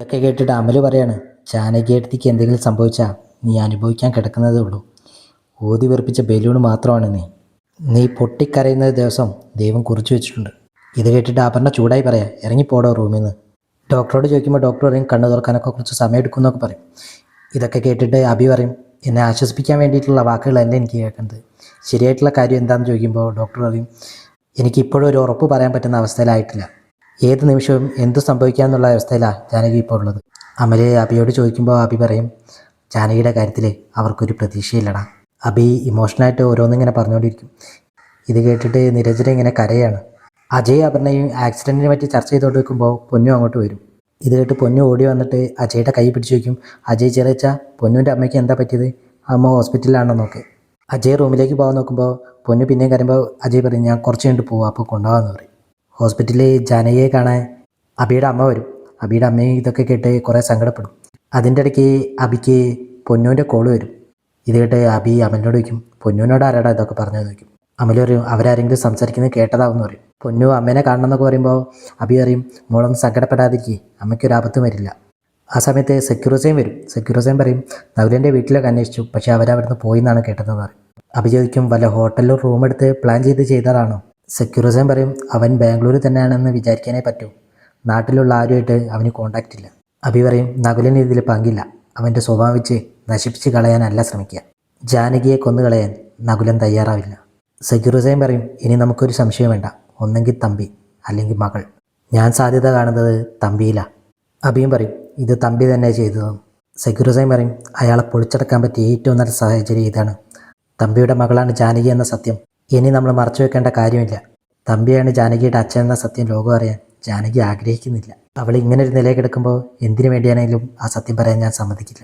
ഇതൊക്കെ കേട്ടിട്ട് അമൽ പറയാണ് ജാനകിയടുത്തേക്ക് എന്തെങ്കിലും സംഭവിച്ചാൽ നീ അനുഭവിക്കാൻ കിടക്കുന്നതേ ഉള്ളൂ. ഊതി വെറുപ്പിച്ച ബലൂൺ മാത്രമാണ് നീ. നീ പൊട്ടിക്കരയുന്ന ദിവസം ദൈവം കുറിച്ചു വെച്ചിട്ടുണ്ട്. ഇത് കേട്ടിട്ട് അപർണ ചൂടായി പറയാം ഇറങ്ങിപ്പോടോ റൂമിൽ നിന്ന് ഡോക്ടറോട് ചോദിക്കുമ്പോൾ ഡോക്ടർ പറയും കണ്ണു തുറക്കാനൊക്കെ കുറച്ച് സമയം എടുക്കുമെന്നൊക്കെ പറയും. ഇതൊക്കെ കേട്ടിട്ട് അഭി പറയും എന്നെ ആശ്വസിപ്പിക്കാൻ വേണ്ടിയിട്ടുള്ള വാക്കുകളല്ല എനിക്ക് കേൾക്കുന്നത്. ശരിയായിട്ടുള്ള കാര്യം എന്താണെന്ന് ചോദിക്കുമ്പോൾ ഡോക്ടർ പറയും എനിക്കിപ്പോഴും ഒരു ഉറപ്പ് പറയാൻ പറ്റുന്ന അവസ്ഥയിലായിട്ടില്ല. ഏത് നിമിഷവും എന്ത് സംഭവിക്കാമെന്നുള്ള അവസ്ഥയിലാണ് ജാനകി ഇപ്പോൾ ഉള്ളത്. അമൽ അബിയോട് ചോദിക്കുമ്പോൾ അബി പറയും ജാനകിയുടെ കാര്യത്തിൽ അവർക്കൊരു പ്രതീക്ഷയില്ലടാ. അബി ഇമോഷണലായിട്ട് ഇങ്ങനെ പറഞ്ഞുകൊണ്ടിരിക്കും ഇത് കേട്ടിട്ട് നിരഞ്ജന ഇങ്ങനെ കരയാണ്. അജയ് അപർണയും ആക്സിഡന്റിനെ പറ്റി ചർച്ച ചെയ്തുകൊണ്ട് നിൽക്കുമ്പോൾ പൊന്നു അങ്ങോട്ട് വരും. ഇത് കേട്ട് പൊന്നു ഓടി വന്നിട്ട് അജയുടെ കൈ പിടിച്ചു വയ്ക്കും. അജയ് ചെറിയച്ച പൊന്നുവിന്റെ അമ്മയ്ക്ക് എന്താ പറ്റിയത്? അമ്മ ഹോസ്പിറ്റലിലാണോ നോക്ക്. അജയ് റൂമിലേക്ക് പോകാൻ നോക്കുമ്പോൾ പൊന്നു പിന്നെയും കരുമ്പോൾ അജയ് പറയും ഞാൻ കുറച്ച് കഴിഞ്ഞിട്ട് പോവാം അപ്പോൾ കൊണ്ടുപോകാമെന്ന് പറയും. ഹോസ്പിറ്റലിൽ ജാനകിയെ കാണാൻ അബിയുടെ അമ്മ വരും. അബിയുടെ അമ്മയും ഇതൊക്കെ കേട്ട് കുറേ സങ്കടപ്പെടും. അതിന്റെ ഇടയ്ക്ക് അബിക്ക് പൊന്നുവിന്റെ കോൾ വരും. ഇത് കേട്ട് അബി അമലിനോട് വയ്ക്കും പൊന്നുവിനോട് ആരാടാ ഇതൊക്കെ പറഞ്ഞു നോക്കും അമൽ പറയും അവരാരെങ്കിലും സംസാരിക്കുന്നത് കേട്ടതാവെന്ന് പറയും. പൊന്നു അമ്മേനെ കാണണം എന്നൊക്കെ പറയുമ്പോൾ അബി പറയും മോളൊന്നും സങ്കടപ്പെടാതിരിക്കേ അമ്മയ്ക്കൊരു ആപത്തും വരില്ല. ആ സമയത്ത് സെക്യൂറിസയും വരും. സെക്യൂറിസയും പറയും നവലിന്റെ വീട്ടിലൊക്കെ അന്വേഷിച്ചു പക്ഷേ അവരവിടുന്ന് പോയി എന്നാണ് കേട്ടതെന്ന് പറയും. അബി ചോദിക്കും വല്ല ഹോട്ടലിൽ റൂം എടുത്ത് പ്ലാൻ ചെയ്ത് ചെയ്തതാണോ? സെക്യൂറിസയും പറയും അവൻ ബാംഗ്ലൂരിൽ തന്നെയാണെന്ന് വിചാരിക്കാനേ പറ്റൂ. നാട്ടിലുള്ള ആരുമായിട്ട് അവന് കോണ്ടാക്റ്റ് ഇല്ല. അഭി പറയും നകുലിന് ഇതിൽ പങ്കില്ല. അവന്റെ സ്വഭാവം വെച്ച് നശിപ്പിച്ച് കളയാനല്ല ശ്രമിക്കുക. ജാനകിയെ കൊന്നുകളയാൻ നകുലൻ തയ്യാറാവില്ല. സെക്യൂറിസയും പറയും ഇനി നമുക്കൊരു സംശയം വേണ്ട. ഒന്നെങ്കിൽ തമ്പി അല്ലെങ്കിൽ മകൾ. ഞാൻ സാധ്യത കാണുന്നത് തമ്പിയിലാണ് അബിയും പറയും ഇത് തമ്പി തന്നെ ചെയ്തതെന്ന് സെക്യൂറിസയും പറയും അയാളെ പൊളിച്ചടക്കാൻ പറ്റിയ ഏറ്റവും നല്ല സാഹചര്യം ഇതാണ്. തമ്പിയുടെ മകളാണ് ജാനകി എന്ന സത്യം. ഇനി നമ്മൾ മറച്ചു വെക്കേണ്ട കാര്യമില്ല. തമ്പിയാണ് ജാനകിയുടെ അച്ഛൻ എന്ന സത്യം ലോകം അറിയാൻ ജാനകി ആഗ്രഹിക്കുന്നില്ല. അവൾ ഇങ്ങനെ ഒരു നിലയിൽ കിടക്കുമ്പോൾ എന്തിനു വേണ്ടിയാണെങ്കിലും ആ സത്യം പറയാൻ ഞാൻ സമ്മതിക്കില്ല.